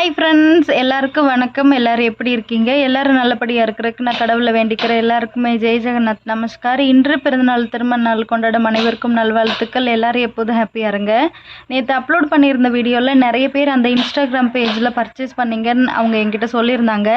Hi friends எல்லாருக்கும் வணக்கம். எல்லோரும் எப்படி இருக்கீங்க? எல்லோரும் நல்லபடியாக இருக்கிறதுக்கு நான் கடவுளை வேண்டிக்கிறேன். எல்லாருக்குமே ஜெய் ஜெகநாத் நமஸ்கார். இன்று பிறந்தநாள் திருமண நாள் கொண்டாடும் அனைவருக்கும் நல்வாழ்த்துக்கள். எல்லோரும் எப்போதும் ஹாப்பியாக இருங்க. நேற்று அப்லோட் பண்ணியிருந்த வீடியோவில் நிறைய பேர் அந்த இன்ஸ்டாகிராம் பேஜில் பர்ச்சேஸ் பண்ணீங்கன்னு அவங்க என்கிட்ட சொல்லியிருந்தாங்க.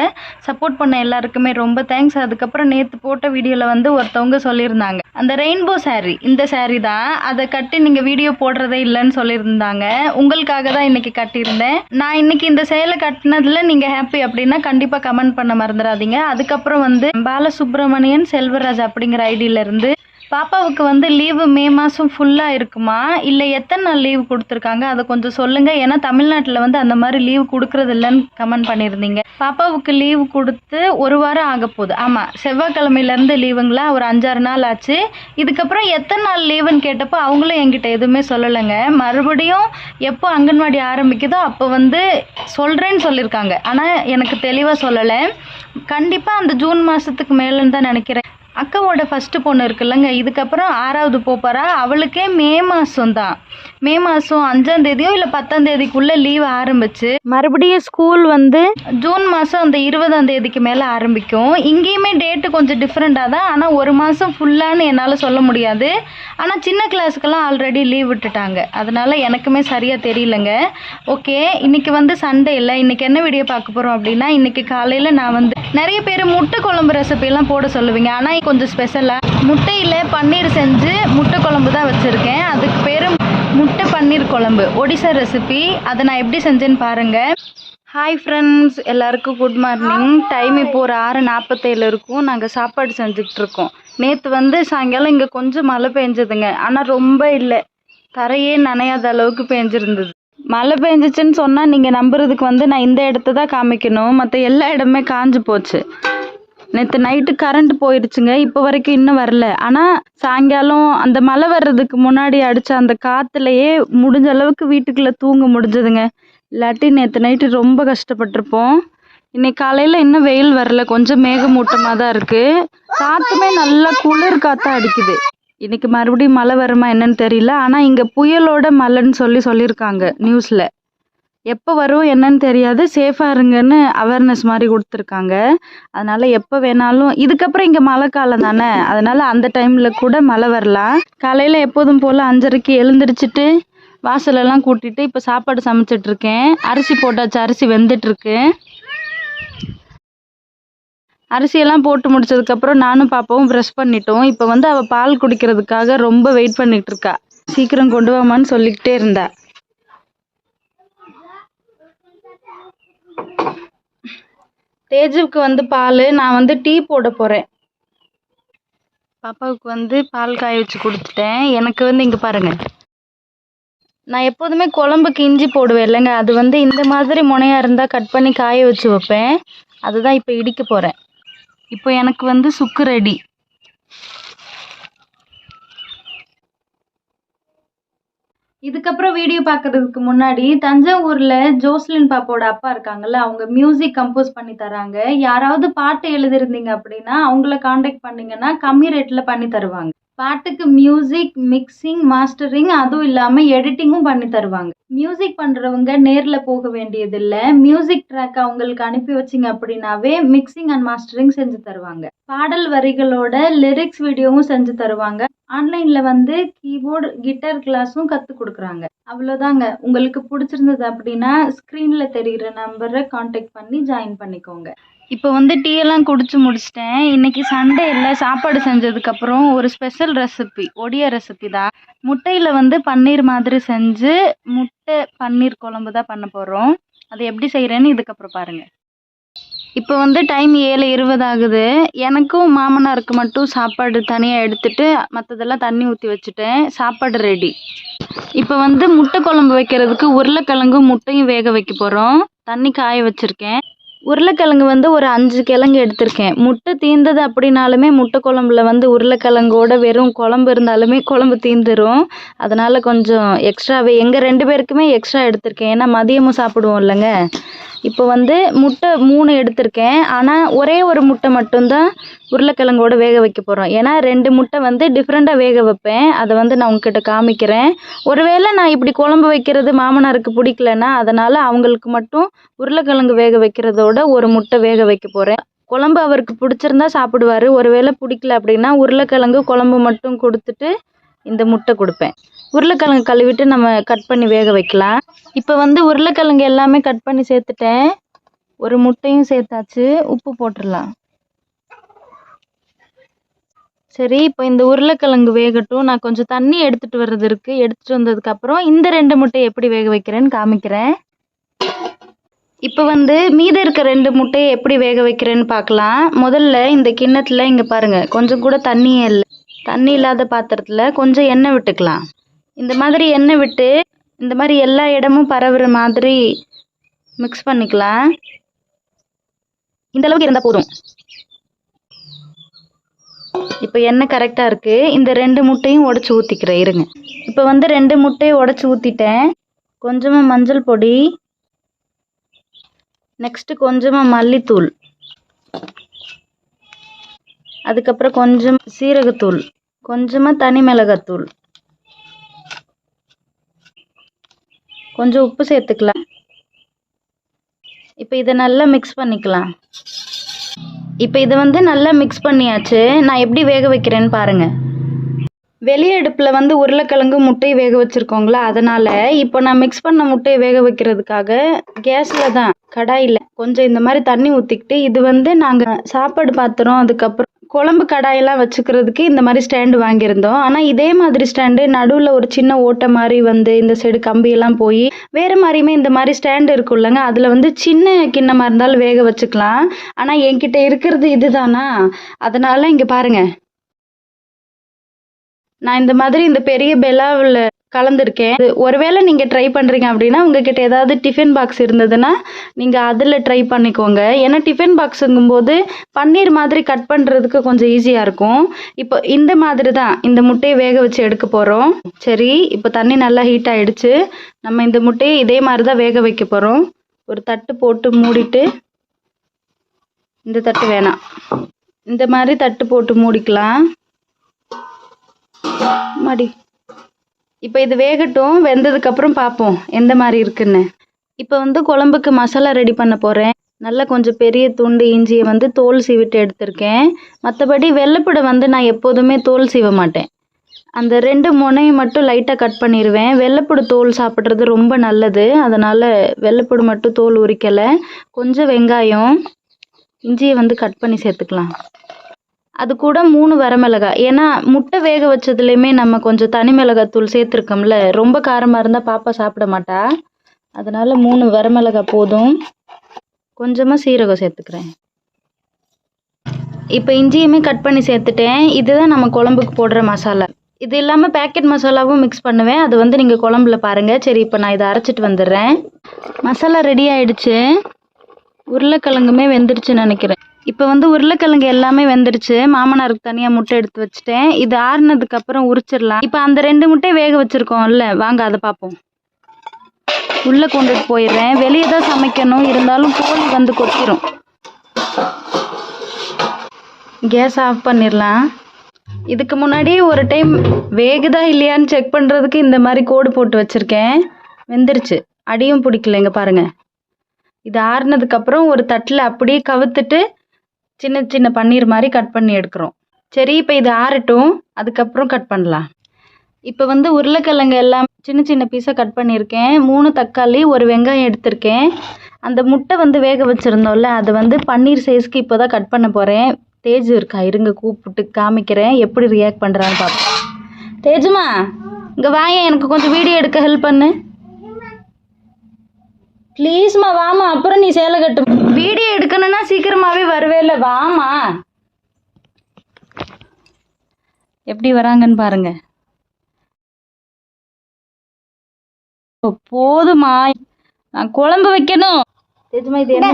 சப்போர்ட் பண்ண எல்லாருக்குமே ரொம்ப தேங்க்ஸ் அதுக்கப்புறம் நேற்று போட்ட வீடியோவில் வந்து ஒருத்தவங்க சொல்லியிருந்தாங்க. அந்த ரெயின்போ saree இந்த saree தான். அதை கட்டி நீங்கள் வீடியோ போடுறதே இல்லைன்னு சொல்லியிருந்தாங்க. உங்களுக்காக தான் இன்றைக்கி கட்டியிருந்தேன். நான் இன்னைக்கு இந்த சேலை கட்டினதுல நீங்கள் ஹாப்பி அப்படின்னா கண்டிப்பாக கமெண்ட் பண்ண மறந்துடாதீங்க அதுக்கப்புறம் வந்து பாலசுப்ரமணியன் செல்வராஜ் அப்படிங்கிற ஐடியில இருந்து பாப்பாவுக்கு வந்து லீவு மே மாதம் ஃபுல்லாக இருக்குமா? இல்லை எத்தனை நாள் லீவு கொடுத்துருக்காங்க? அதை கொஞ்சம் சொல்லுங்கள் ஏன்னா தமிழ்நாட்டில் வந்து அந்த மாதிரி லீவு கொடுக்கறது இல்லைன்னு கமெண்ட் பண்ணியிருந்தீங்க. பாப்பாவுக்கு லீவு கொடுத்து ஒரு வாரம் ஆக போகுது. ஆமாம் செவ்வாய்க்கிழமையிலேருந்து லீவுங்களா ஒரு அஞ்சாறு நாள் ஆச்சு. இதுக்கப்புறம் எத்தனை நாள் லீவுன்னு கேட்டப்போ அவங்களும் என்கிட்ட எதுவுமே சொல்லலைங்க. மறுபடியும் எப்போ அங்கன்வாடி ஆரம்பிக்குதோ அப்போ வந்து சொல்கிறேன்னு சொல்லியிருக்காங்க. ஆனால் எனக்கு தெளிவாக சொல்லலை. கண்டிப்பாக அந்த ஜூன் மாதத்துக்கு மேலேன்னு தான் நினைக்கிறேன். அக்காவோட ஃபஸ்ட்டு பொண்ணு இருக்குல்லங்க. இதுக்கப்புறம் ஆறாவது போப்பாரா அவளுக்கே மே மாதம் தான் மே மாதம் அஞ்சாம் தேதியோ இல்லை பத்தாம் தேதிக்குள்ளே லீவ் ஆரம்பிச்சு மறுபடியும் ஸ்கூல் வந்து ஜூன் மாதம் அந்த இருபதாம் தேதிக்கு மேலே ஆரம்பிக்கும். இங்கேயுமே டேட்டு கொஞ்சம் டிஃப்ரெண்ட்டாக தான் ஆனால் ஒரு மாதம் ஃபுல்லான்னு என்னால் சொல்ல முடியாது. ஆனால் சின்ன கிளாஸுக்கெல்லாம் ஆல்ரெடி லீவ் விட்டுட்டாங்க. அதனால எனக்குமே சரியாக தெரியலங்க. ஓகே இன்னைக்கு வந்து சண்டே இல்லை. இன்றைக்கி என்ன வீடியோ பார்க்க போகிறோம் அப்படின்னா இன்னைக்கு காலையில் நான் வந்து நிறைய பேர் முட்டை குழம்பு ரெசிபிலாம் போட சொல்லுவீங்க. ஆனால் கொஞ்சம் ஸ்பெஷலாக முட்டையில் பன்னீர் செஞ்சு முட்டை குழம்பு தான் வச்சுருக்கேன். அதுக்கு பேர் முட்டை பன்னீர் குழம்பு. ஒடிசா ரெசிபி அதை நான் எப்படி செஞ்சேன்னு பாருங்கள் ஹாய் ஃப்ரெண்ட்ஸ் எல்லாருக்கும் குட் மார்னிங் டைம் இப்போ ஒரு ஆறு நாற்பத்தேழு இருக்கும். நாங்கள் சாப்பாடு செஞ்சுட்ருக்கோம் நேற்று வந்து சாயங்காலம் இங்கே கொஞ்சம் மழை பெஞ்சதுங்க. ஆனால் ரொம்ப இல்லை. தரையே நனையாத அளவுக்கு பெஞ்சிருந்தது. மழை பெஞ்சிச்சுன்னு சொன்னால் நீங்கள் நம்புறதுக்கு வந்து நான் இந்த இடத்த தான் காமிக்கணும். மற்ற எல்லா இடமே காஞ்சு போச்சு. நேற்று நைட்டு கரண்ட் போயிடுச்சுங்க இப்போ வரைக்கும் இன்னும் வரல. ஆனால் சாயங்காலம் அந்த மழை வர்றதுக்கு முன்னாடி அடித்த அந்த காற்றுலையே முடிஞ்ச அளவுக்கு வீட்டுக்குள்ளே தூங்க முடிஞ்சதுங்க. இல்லாட்டி நேற்று நைட்டு ரொம்ப கஷ்டப்பட்டிருப்போம். இன்னைக்கு காலையில் இன்னும் வெயில் வரல. கொஞ்சம் மேகமூட்டமாக தான் இருக்குது காற்றுமே நல்லா குளிர் காற்றா அடிக்குது. இன்னைக்கு மறுபடியும் மழை வருமா என்னன்னு தெரியல. ஆனால் இங்கே புயலோட மழைன்னு சொல்லி சொல்லியிருக்காங்க நியூஸில். எப்போ வரும் என்னன்னு தெரியாது. சேஃபாக இருங்கன்னு அவேர்னஸ் மாதிரி கொடுத்துருக்காங்க. அதனால எப்போ வேணாலும் இதுக்கப்புறம் இங்கே மழை காலம் தானே. அதனால அந்த டைமில் கூட மழை வரலாம். காலையில் எப்போதும் போல் அஞ்சரைக்கு எழுந்திரிச்சிட்டு வாசலெல்லாம் கூட்டிட்டு இப்போ சாப்பாடு சமைச்சிட்ருக்கேன். அரிசி போட்டாச்சு அரிசி வெந்துட்டுருக்கு அரிசியெல்லாம் போட்டு முடிச்சதுக்கப்புறம் நானும் பாப்பாவும் ப்ரெஷ் பண்ணிட்டோம். இப்போ வந்து அவள் பால் குடிக்கிறதுக்காக ரொம்ப வெயிட் பண்ணிகிட்ருக்கா சீக்கிரம் கொண்டு வாமான்னு சொல்லிக்கிட்டே இருந்தாள் தேஜுவுக்கு வந்து பால் நான் வந்து டீ போட போகிறேன் பாப்பாவுக்கு வந்து பால் காய வச்சு கொடுத்துட்டேன். எனக்கு வந்து இங்கே பாருங்கள் நான் எப்போதுமே குழம்புக்கு இஞ்சி போடுவேன் இல்லைங்க. அது வந்து இந்த மாதிரி முனையாக இருந்தால் கட் பண்ணி காய வச்சு வைப்பேன். அதுதான் இப்போ இடிக்க போகிறேன் இப்போ எனக்கு வந்து சுக்கு ரெடி. இதுக்கப்புறம் வீடியோ பார்க்கறதுக்கு முன்னாடி தஞ்சாவூரில் ஜோஸ்லின் பாப்போட அப்பா இருக்காங்கல்ல அவங்க மியூசிக் கம்போஸ் பண்ணி தராங்க. யாராவது பாட்டு எழுதிருந்தீங்க அப்படின்னா அவங்கள காண்டாக்ட் பண்ணீங்கன்னா கம்மி ரேட்டில் பண்ணி தருவாங்க. பாட்டுக்கு மியூசிக் மிக்சிங் மாஸ்டரிங் அதுவும் இல்லாமல் எடிட்டிங்கும் பண்ணி தருவாங்க. மியூசிக் பண்ணுறவங்க நேரில் போக வேண்டியதில்லை. மியூசிக் ட்ராக் அவங்களுக்கு அனுப்பி வச்சிங்க அப்படின்னாவே மிக்சிங் அண்ட் மாஸ்டரிங் செஞ்சு தருவாங்க. பாடல் வரிகளோட லிரிக்ஸ் வீடியோவும் செஞ்சு தருவாங்க. ஆன்லைனில் வந்து கீபோர்டு கிட்டார் கிளாஸும் கற்றுக் கொடுக்குறாங்க. அவ்வளோதாங்க உங்களுக்கு பிடிச்சிருந்தது அப்படின்னா ஸ்க்ரீனில் தெரிகிற நம்பரை காண்டாக்ட் பண்ணி ஜாயின் பண்ணிக்கோங்க. இப்போ வந்து டீ எல்லாம் குடிச்சு முடிச்சிட்டேன். இன்னைக்கு சண்டே இல்லை. சாப்பாடு செஞ்சதுக்கப்புறம் ஒரு ஸ்பெஷல் ரெசிபி ஒடியா ரெசிபி தான். முட்டையில் வந்து பன்னீர் மாதிரி செஞ்சு முட்டை பன்னீர் குழம்பு தான் பண்ண போகிறோம் அது எப்படி செய்கிறேன்னு இதுக்கப்புறம் பாருங்கள் இப்போ வந்து டைம் ஏழு இருபது ஆகுது. எனக்கும் மாமனாருக்கு மட்டும் சாப்பாடு தனியாக எடுத்துட்டு மற்றதெல்லாம் தண்ணி ஊற்றி வச்சுட்டேன். சாப்பாடு ரெடி இப்போ வந்து முட்டை குழம்பு வைக்கிறதுக்கு உருளைக்கிழங்கும் முட்டையும் வேக வைக்க போகிறோம் தண்ணி காய வச்சுருக்கேன். உருளைக்கிழங்கு வந்து ஒரு அஞ்சு கிழங்கு எடுத்திருக்கேன். முட்டை தீர்ந்தது அப்படின்னாலுமே முட்டை குழம்புல வந்து உருளைக்கிழங்கோட வெறும் குழம்பு இருந்தாலுமே குழம்பு தீர்ந்துடும் அதனால் கொஞ்சம் எக்ஸ்ட்ராவே எங்கள் ரெண்டு பேருக்குமே எக்ஸ்ட்ரா எடுத்திருக்கேன். ஏன்னா மதியமும் சாப்பிடுவோம் இல்லைங்க. இப்போ வந்து முட்டை மூணு எடுத்திருக்கேன். ஆனால் ஒரே ஒரு முட்டை மட்டும்தான் உருளைக்கிழங்கோட வேக வைக்க போகிறோம் ஏன்னா ரெண்டு முட்டை வந்து டிஃப்ரெண்ட்டாக வேக வைப்பேன். அதை வந்து நான் உங்ககிட்ட காமிக்கிறேன். ஒருவேளை நான் இப்படி குழம்பு வைக்கிறது மாமனாருக்கு பிடிக்கலன்னா அதனால் அவங்களுக்கு மட்டும் உருளைக்கிழங்கு வேக வைக்கிறதோட ஒரு முட்டை வேக வைக்க போகிறேன் குழம்பு அவருக்கு பிடிச்சிருந்தா சாப்பிடுவாரு. ஒருவேளை பிடிக்கல அப்படின்னா உருளைக்கிழங்கு குழம்பு மட்டும் கொடுத்துட்டு இந்த முட்டை கொடுப்பேன். உருளைக்கிழங்கு கழுவிட்டு நம்ம கட் பண்ணி வேக வைக்கலாம். இப்போ வந்து உருளைக்கிழங்கு எல்லாமே கட் பண்ணி சேர்த்துட்டேன். ஒரு முட்டையும் சேர்த்தாச்சு. உப்பு போட்டுடலாம். சரி இப்போ இந்த உருளைக்கிழங்கு வேகட்டும். நான் கொஞ்சம் தண்ணி எடுத்துகிட்டு வர்றது இருக்குது எடுத்துகிட்டு வந்ததுக்கப்புறம் இந்த ரெண்டு முட்டையை எப்படி வேக வைக்கிறேன்னு காமிக்கிறேன். இப்போ வந்து மீதி இருக்க ரெண்டு முட்டையை எப்படி வேக வைக்கிறேன்னு பார்க்கலாம். முதல்ல இந்த கிண்ணத்தில் இங்கே பாருங்கள் கொஞ்சம் கூட தண்ணியே இல்லை. தண்ணி இல்லாத பாத்திரத்தில் கொஞ்சம் எண்ணெய் விட்டுக்கலாம். இந்த மாதிரி எண்ணெய் விட்டு இந்த மாதிரி எல்லா இடமும் பரவுற மாதிரி மிக்ஸ் பண்ணிக்கலாம். இந்த அளவுக்கு இருந்தால் போதும். இப்போ எண்ணெய் கரெக்டாக இருக்குது இந்த ரெண்டு முட்டையும் உடச்சி ஊற்றிக்கிறேன் இருங்க. இப்போ வந்து ரெண்டு முட்டையை உடச்சி ஊற்றிட்டேன் கொஞ்சமாக மஞ்சள் பொடி நெக்ஸ்ட்டு கொஞ்சமாக மல்லித்தூள். அதுக்கப்புறம் கொஞ்சம் சீரகத்தூள். கொஞ்சமாக தனி மிளகாத்தூள். கொஞ்சம் உப்பு சேர்த்துக்கலாம். இப்போ இதை நல்லா மிக்ஸ் பண்ணிக்கலாம். இப்போ இதை வந்து நல்லா மிக்ஸ் பண்ணியாச்சு. நான் எப்படி வேக வைக்கிறேன்னு பாருங்க. வெளி அடுப்பில் வந்து உருளைக்கிழங்கு முட்டையை வேக வச்சுருக்கோங்களா? அதனால் இப்போ நான் மிக்ஸ் பண்ண முட்டையை வேக வைக்கிறதுக்காக கேஸில் தான் கடாயில் கொஞ்சம் இந்த மாதிரி தண்ணி ஊற்றிக்கிட்டு இது வந்து நாங்கள் சாப்பாடு பாத்திரம் அதுக்கப்புறம் குழம்பு கடாயெல்லாம் வச்சுக்கிறதுக்கு இந்த மாதிரி ஸ்டாண்டு வாங்கியிருந்தோம். ஆனால் இதே மாதிரி ஸ்டாண்டு நடுவில் ஒரு சின்ன ஓட்டை மாதிரி வந்து இந்த சைடு கம்பியெல்லாம் போய் வேறு மாதிரியுமே இந்த மாதிரி ஸ்டாண்டு இருக்குல்லங்க. அதில் வந்து சின்ன கிண்ணமாக இருந்தாலும் வேக வச்சுக்கலாம். ஆனால் என்கிட்ட இருக்கிறது இதுதானா? அதனால் இங்கே பாருங்கள் நான் இந்த மாதிரி இந்த பெரிய பெலாவில் கலந்துருக்கேன். இது ஒருவேளை நீங்கள் ட்ரை பண்ணுறீங்க அப்படின்னா உங்ககிட்ட ஏதாவது டிஃபன் பாக்ஸ் இருந்ததுன்னா நீங்கள் அதில் ட்ரை பண்ணிக்கோங்க. ஏன்னா டிஃபன் பாக்ஸுங்கும்போது பன்னீர் மாதிரி கட் பண்ணுறதுக்கு கொஞ்சம் ஈஸியாக இருக்கும். இப்போ இந்த மாதிரி தான் இந்த முட்டையை வேக வச்சு எடுக்க போகிறோம் சரி இப்போ தண்ணி நல்லா ஹீட் ஆகிடுச்சு நம்ம இந்த முட்டையை இதே மாதிரி தான் வேக வைக்க போகிறோம் ஒரு தட்டு போட்டு மூடிட்டு இந்த தட்டு வேணாம். இந்த மாதிரி தட்டு போட்டு மூடிக்கலாம். மடி. இப்போ இது வேகட்டும் வெந்ததுக்கு அப்புறம் பார்ப்போம் எந்த மாதிரி இருக்குன்னு. இப்போ வந்து குழம்புக்கு மசாலா ரெடி பண்ண போகிறேன் நல்லா கொஞ்சம் பெரிய துண்டு இஞ்சியை வந்து தோல் சீவிட்டு எடுத்திருக்கேன். மற்றபடி வெள்ளைப்பூடை வந்து நான் எப்போதுமே தோல் சீவ மாட்டேன். அந்த ரெண்டு முனையை மட்டும் லைட்டாக கட் பண்ணிடுவேன் வெள்ளைப்பூடு தோல் சாப்பிட்றது ரொம்ப நல்லது. அதனால் வெள்ளைப்பூடு மட்டும் தோல் உரிக்கலை. கொஞ்சம் வெங்காயம் இஞ்சியை வந்து கட் பண்ணி சேர்த்துக்கலாம். அது கூட மூணு வரமிளகாய் ஏன்னா முட்டை வேக வச்சதுலேயுமே நம்ம கொஞ்சம் தனி மிளகாத்தூள் சேர்த்துருக்கோம்ல. ரொம்ப காரமாக இருந்தால் பாப்பா சாப்பிட மாட்டா. அதனால் மூணு வரமிளகாய் போதும். கொஞ்சமாக சீரகம் சேர்த்துக்கிறேன். இப்போ இஞ்சியுமே கட் பண்ணி சேர்த்துட்டேன். இதுதான் நம்ம குழம்புக்கு போடுற மசாலா. இது இல்லாமல் பேக்கெட் மசாலாவும் மிக்ஸ் பண்ணுவேன். அது வந்து நீங்கள் குழம்புல பாருங்கள் சரி இப்போ நான் இதை அரைச்சிட்டு வந்துடுறேன். மசாலா ரெடி ஆயிடுச்சு. உருளைக்கிழங்குமே வெந்துடுச்சுன்னு நினைக்கிறேன். இப்போ வந்து உருளைக்கிழங்கு எல்லாமே வெந்துடுச்சு மாமனாருக்கு தனியாக முட்டை எடுத்து வச்சுட்டேன். இது ஆறுனதுக்கு அப்புறம் உரிச்சிடலாம். இப்போ அந்த ரெண்டு முட்டையை வேக வச்சுருக்கோம்ல வாங்க அதை பார்ப்போம். உள்ளே கொண்டுட்டு போயிடுறேன். வெளியே தான் சமைக்கணும். இருந்தாலும் கோழி வந்து கொத்திரும் கேஸ் ஆஃப் பண்ணிடலாம். இதுக்கு முன்னாடி ஒரு டைம் வேகுதா இல்லையான்னு செக் பண்ணுறதுக்கு இந்த மாதிரி கோடு போட்டு வச்சுருக்கேன். வெந்துருச்சு. அடியும் பிடிக்கல இங்கே பாருங்கள் இது ஆறுனதுக்கப்புறம் ஒரு தட்டில் அப்படியே கவுத்துட்டு சின்ன சின்ன பன்னீர் மாதிரி கட் பண்ணி எடுக்கிறோம். சரி இப்போ இது ஆறட்டும். அதுக்கப்புறம் கட் பண்ணலாம். இப்போ வந்து உருளைக்கிழங்கு எல்லாம் சின்ன சின்ன பீஸாக கட் பண்ணியிருக்கேன். மூணு தக்காளி ஒரு வெங்காயம் எடுத்திருக்கேன். அந்த முட்டை வந்து வேக வச்சுருந்தோம்ல அதை வந்து பன்னீர் சைஸ்க்கு இப்போ தான் கட் பண்ண போகிறேன் தேஜு இருக்கா? இருங்க கூப்பிட்டு காமிக்கிறேன். எப்படி ரியாக்ட் பண்ணுறான்னு பார்ப்போம். தேஜுமா இங்கே வாங்க எனக்கு கொஞ்சம் வீடியோ எடுக்க ஹெல்ப் பண்ணு. ப்ளீஸ்மா வாமா அப்புறம் நீ சேலை கட்டு. வீடியோ எடுக்கணும்னா சீக்கிரமாவே வருவே இல்லை வாமா எப்படி வராங்கன்னு பாருங்க. போதுமா நான் குழம்பு வைக்கணும். தேஜுமா இது என்ன?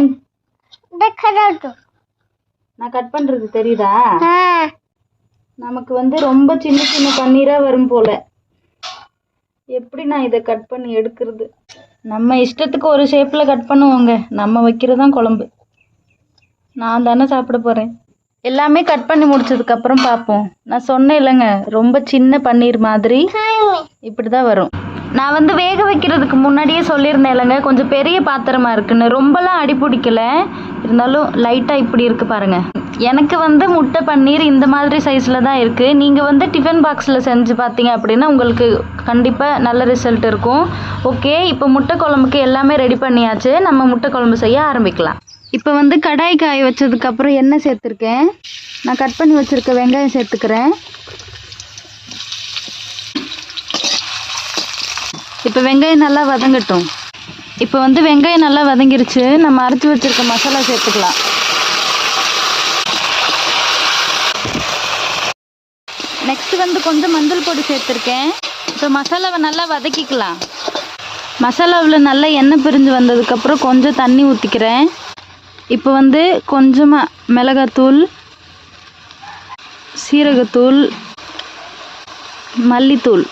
நான் கட் பண்ணுறது தெரியுதா? நமக்கு வந்து ரொம்ப சின்ன சின்ன பன்னீராக வரும் போல. எப்படி நான் இதை கட் பண்ணி எடுக்கிறது? நம்ம இஷ்டத்துக்கு ஒரு ஷேப்பில் கட் பண்ணுவோங்க. நம்ம வைக்கிறது தான் குழம்பு. நான் தானே சாப்பிட போகிறேன் எல்லாமே கட் பண்ணி முடிச்சதுக்கப்புறம் பார்ப்போம். நான் சொன்னேன் இல்லைங்க ரொம்ப சின்ன பன்னீர் மாதிரி இப்படி தான் வரும். நான் வந்து வேக வைக்கிறதுக்கு முன்னாடியே சொல்லியிருந்தேன் இல்லைங்க கொஞ்சம் பெரிய பாத்திரமா இருக்குன்னு. ரொம்பலாம் அடி பிடிக்கல. இருந்தாலும் லைட்டாக இப்படி இருக்குது பாருங்கள் எனக்கு வந்து முட்டை பன்னீர் இந்த மாதிரி சைஸில் தான் இருக்குது நீங்கள் வந்து டிஃபன் பாக்ஸில் செஞ்சு பார்த்தீங்க அப்படின்னா உங்களுக்கு கண்டிப்பாக நல்ல ரிசல்ட் இருக்கும். ஓகே இப்போ முட்டை குழம்புக்கு எல்லாமே ரெடி பண்ணியாச்சு. நம்ம முட்டை குழம்பு செய்ய ஆரம்பிக்கலாம். இப்போ வந்து கடாய் காய வச்சதுக்கப்புறம் எண்ணெய் சேர்த்துருக்கேன். நான் கட் பண்ணி வச்சுருக்க வெங்காயம் சேர்த்துக்கிறேன். இப்போ வெங்காயம் நல்லா வதங்கட்டும். இப்போ வந்து வெங்காயம் நல்லா வதங்கிருச்சு. நம்ம அரைச்சி வச்சுருக்க மசாலா சேர்த்துக்கலாம். நெக்ஸ்ட் வந்து கொஞ்சம் மஞ்சள் பொடி சேர்த்துருக்கேன். இப்போ மசாலாவை நல்லா வதக்கிக்கலாம். மசாலாவில் நல்லா எண்ணெய் பிரிஞ்சு வந்ததுக்கப்புறம் கொஞ்சம் தண்ணி ஊற்றிக்கிறேன் இப்போ வந்து கொஞ்சமாக மிளகாத்தூள் சீரகத்தூள் மல்லித்தூள்.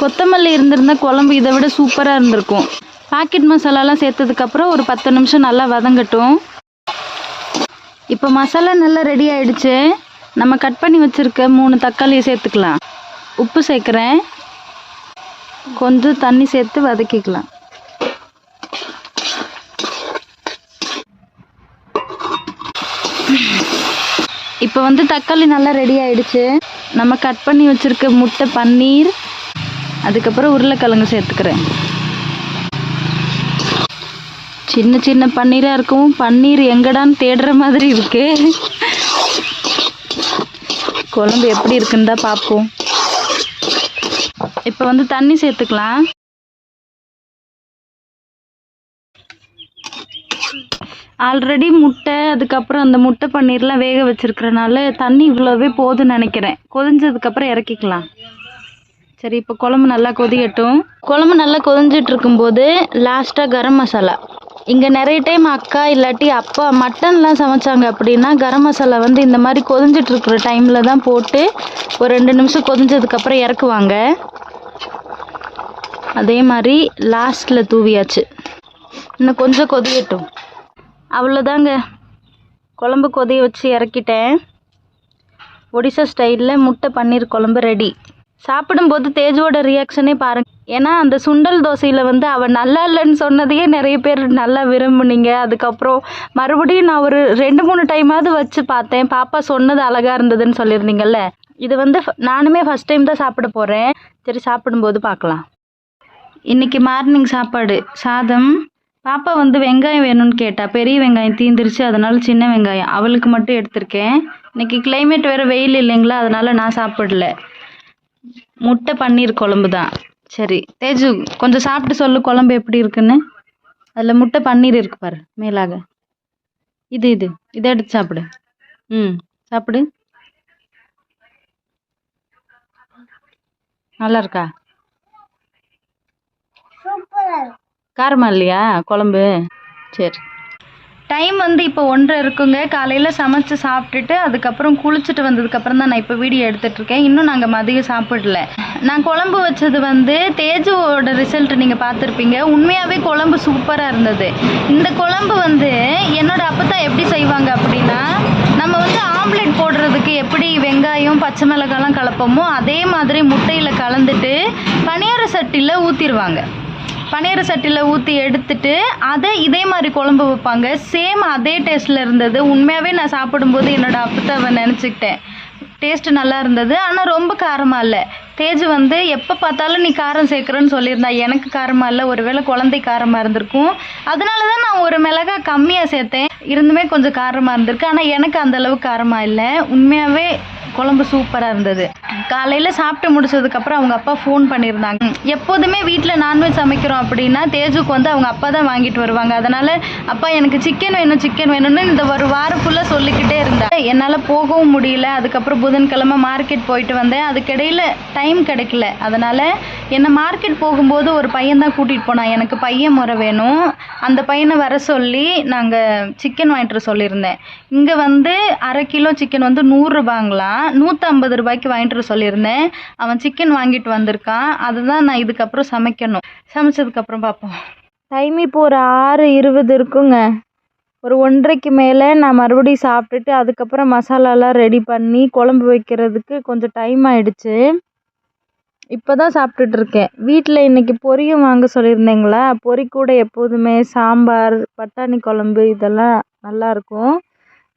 கொத்தமல்லி இருந்திருந்தால் குழம்பு இதை விட சூப்பராக இருந்திருக்கும். பாக்கெட் மசாலாலாம் சேர்த்ததுக்கப்புறம் ஒரு பத்து நிமிஷம் நல்லா வதங்கட்டும். இப்போ மசாலா நல்லா ரெடி ஆயிடுச்சு. நம்ம கட் பண்ணி வச்சுருக்க மூணு தக்காளியை சேர்த்துக்கலாம். உப்பு சேர்க்குறேன். கொஞ்சம் தண்ணி சேர்த்து வதக்கிக்கலாம். இப்போ வந்து தக்காளி நல்லா ரெடி ஆயிடுச்சு. நம்ம கட் பண்ணி வச்சுருக்க முட்டை பன்னீர் அதுக்கப்புறம் உருளைக்கிழங்கு சேர்த்துக்கிறேன். சின்ன சின்ன பன்னீராக இருக்கும். பன்னீர் எங்கடான்னு தேடுற மாதிரி இருக்கு. குழம்பு எப்படி இருக்குன்னு தான் பார்ப்போம். இப்போ வந்து தண்ணி சேர்த்துக்கலாம். ஆல்ரெடி முட்டை அதுக்கப்புறம் அந்த முட்டை பன்னீர்லாம் வேக வச்சிருக்கிறனால தண்ணி இவ்வளோவே போதும்னு நினைக்கிறேன். கொதிஞ்சதுக்கப்புறம் இறக்கிக்கலாம். சரி இப்போ குழம்பு நல்லா கொதிக்கட்டும். குழம்பு நல்லா கொதிஞ்சிட்டு இருக்கும்போது லாஸ்ட்டாக கரம் மசாலா. இங்கே நிறைய டைம் அக்கா இல்லாட்டி அப்பா மட்டன்லாம் சமைச்சாங்க அப்படின்னா கரம் மசாலா வந்து இந்த மாதிரி கொதிஞ்சிட்டு இருக்கிற டைமில் தான் போட்டு ஒரு ரெண்டு நிமிஷம் கொதிஞ்சதுக்கப்புறம் இறக்குவாங்க. அதே மாதிரி லாஸ்ட்டில் தூவியாச்சு. இன்னும் கொஞ்சம் கொதியட்டும். அவ்வளோதாங்க குழம்பு கொதிய வச்சு இறக்கிட்டேன். ஒடிசா ஸ்டைலில் முட்டை பன்னீர் குழம்பு ரெடி சாப்பிடும்போது தேஜுவோட ரியாக்ஷனே பாருங்க. ஏன்னா அந்த சுண்டல் தோசையில் வந்து அவள் நல்லா இல்லைன்னு சொன்னதையே நிறைய பேர் நல்லா விரும்புனீங்க. அதுக்கப்புறம் மறுபடியும் நான் ஒரு ரெண்டு மூணு டைமாவது வச்சு பார்த்தேன். பாப்பா சொன்னது அழகாக இருந்ததுன்னு சொல்லியிருந்தீங்கல்ல. இது வந்து ஃப- நானுமே ஃபஸ்ட் டைம் தான் சாப்பிட போகிறேன் சரி சாப்பிடும்போது பார்க்கலாம். இன்னைக்கு மார்னிங் சாப்பாடு. சாதம். பாப்பா வந்து வெங்காயம் வேணும்னு கேட்டா பெரிய வெங்காயம் தீந்துருச்சு. அதனால சின்ன வெங்காயம். அவளுக்கு மட்டும் எடுத்திருக்கேன். இன்னைக்கு கிளைமேட் வேறு வெயில் இல்லைங்களா? அதனால நான் சாப்பிடல. முட்டை பன்னீர் குழம்பு தான். சரி தேஜு கொஞ்சம் சாப்பிட்டு சொல்லு குழம்பு எப்படி இருக்குன்னு. அதில் முட்டை பன்னீர் இருக்கு பாரு மேலாக. இது இது இதை எடுத்து சாப்பிடு. ம் சாப்பிடு. நல்லா இருக்கா? காரமா இல்லையா குழம்பு? சரி. டைம் வந்து இப்போ ஒன்றரை இருக்குங்க. காலையில் சமைச்சு சாப்பிட்டுட்டு அதுக்கப்புறம் குளிச்சுட்டு வந்ததுக்கப்புறம் தான் நான் இப்போ வீடியோ எடுத்துட்டு இருக்கேன் இன்னும் நாங்கள் மதியம் சாப்பிடல. நான் குழம்பு வச்சது வந்து தேஜுவோட ரிசல்ட் நீங்கள் பார்த்துருப்பீங்க. உண்மையாகவே குழம்பு சூப்பராக இருந்தது. இந்த குழம்பு வந்து என்னோட அப்பத்தான் எப்படி செய்வாங்க அப்படின்னா நம்ம வந்து ஆம்லெட் போடுறதுக்கு எப்படி வெங்காயம் பச்சை மிளகாலாம் கலப்போமோ அதே மாதிரி முட்டையில் கலந்துட்டு பனியார சட்டியில் ஊற்றிடுவாங்க பனியார சட்டியில் ஊற்றி எடுத்துட்டு அதை இதே மாதிரி குழம்பு வைப்பாங்க. சேம் அதே டேஸ்ட்டில் இருந்தது. உண்மையாகவே நான் சாப்பிடும்போது என்னோடய அப்பத்தாவை நினச்சிக்கிட்டேன். டேஸ்ட்டு நல்லா இருந்தது. ஆனால் ரொம்ப காரமாக இல்லை. தேஜ் வந்து எப்போ பார்த்தாலும் நீ காரம் சேர்க்குறேன்னு சொல்லியிருந்தா. எனக்கு காரமாக இல்லை. ஒருவேளை குழந்தை காரமாக இருந்திருக்கும். அதனால தான் நான் ஒரு மிளகா கம்மியாக சேர்த்தேன். இருந்துமே கொஞ்சம் காரமாக இருந்திருக்கு. ஆனால் எனக்கு அந்த அளவுக்கு காரமாக இல்லை. உண்மையாகவே குழம்பு சூப்பராக இருந்தது. காலையில் சாப்பிட்டு முடிச்சதுக்கப்புறம் அவங்க அப்பா ஃபோன் பண்ணியிருந்தாங்க. எப்போதுமே வீட்டில் நான்வெஜ் சமைக்கிறோம் அப்படின்னா தேஜுக்கு வந்து அவங்க அப்பா தான் வாங்கிட்டு வருவாங்க. அதனால் அப்பா எனக்கு சிக்கன் வேணும் சிக்கன் வேணும்னு இந்த ஒரு வாரம் ஃபுல்லாக சொல்லிக்கிட்டே இருந்தாங்க. என்னால் போகவும் முடியல. அதுக்கப்புறம் புதன்கிழமை மார்க்கெட் போயிட்டு வந்தேன். அதுக்கிடையில் டைம் கிடைக்கல. அதனால் என்னை மார்க்கெட் போகும்போது ஒரு பையன் தான் கூட்டிகிட்டு போனான். எனக்கு பையன் முறை வேணும். அந்த பையனை வர சொல்லி நாங்கள் சிக்கன் சிக்கன் வாங்கிட்டு சொல்லியிருந்தேன். இங்கே வந்து அரை கிலோ சிக்கன் வந்து நூறுரூபாங்களா நூற்றம்பது ரூபாய்க்கு வாங்கிட்டு சொல்லியிருந்தேன். அவன் சிக்கன் வாங்கிட்டு வந்திருக்கான். அதுதான் நான் இதுக்கப்புறம் சமைக்கணும். சமைச்சதுக்கப்புறம் பார்ப்போம். டைம் இப்போ ஒரு ஆறு இருபது இருக்குங்க. ஒரு ஒன்றரைக்கு மேலே நான் மறுபடியும் சாப்பிட்டுட்டு அதுக்கப்புறம் மசாலாலாம் ரெடி பண்ணி குழம்பு வைக்கிறதுக்கு கொஞ்சம் டைம் ஆயிடுச்சு. இப்போ தான் சாப்பிட்டுட்டு இருக்கேன் வீட்டில் இன்னைக்கு பொரியும் வாங்க சொல்லியிருந்தேங்களா? பொரி கூட எப்போதுமே சாம்பார் பட்டாணி குழம்பு இதெல்லாம் நல்லாயிருக்கும்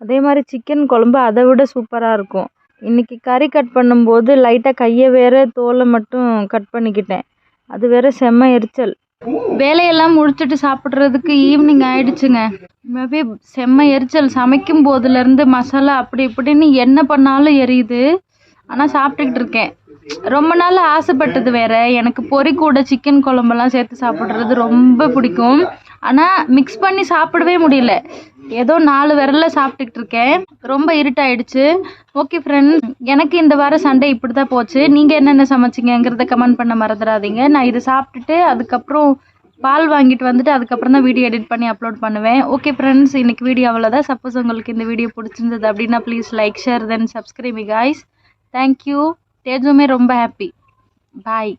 அதே மாதிரி சிக்கன் குழம்பு அதை விட சூப்பராக இருக்கும். இன்னைக்கு கறி கட் பண்ணும்போது லைட்டாக கையை வேறு தோலை மட்டும் கட் பண்ணிக்கிட்டேன். அது வேற செம்ம எரிச்சல். வேலையெல்லாம் முடிச்சுட்டு சாப்பிட்றதுக்கு ஈவினிங் ஆயிடுச்சுங்க. அப்படியே செம்ம எரிச்சல். சமைக்கும் போதுலேருந்து மசாலா அப்படி இப்படின்னு என்ன பண்ணாலும் எரியுது. ஆனால் சாப்பிட்டுக்கிட்டு இருக்கேன். ரொம்ப நாள் ஆசைப்பட்டது வேற. எனக்கு பொரி கூட சிக்கன் குழம்பெல்லாம் சேர்த்து சாப்பிட்றது ரொம்ப பிடிக்கும். ஆனால் மிக்ஸ் பண்ணி சாப்பிடவே முடியல. ஏதோ நாலு விரல்ல சாப்பிட்டுக்கிட்டு இருக்கேன். ரொம்ப இருட்டாயிடுச்சு. ஓகே ஃப்ரெண்ட் எனக்கு இந்த வாரம் சண்டே இப்படி தான் போச்சு. நீங்கள் என்னென்ன சமைச்சிங்கங்கிறத கமெண்ட் பண்ண மறந்துடாதீங்க. நான் இதை சாப்பிட்டுட்டு அதுக்கப்புறம் பால் வாங்கிட்டு வந்துட்டு அதுக்கப்புறம் தான் வீடியோ எடிட் பண்ணி அப்லோட் பண்ணுவேன். ஓகே ஃப்ரெண்ட்ஸ் இன்னைக்கு வீடியோ அவ்வளோதான் சப்போஸ் உங்களுக்கு இந்த வீடியோ பிடிச்சிருந்தது அப்படின்னா please like share then subscribe guys thank you தேஜுமே ரொம்ப ஹாப்பி பாய்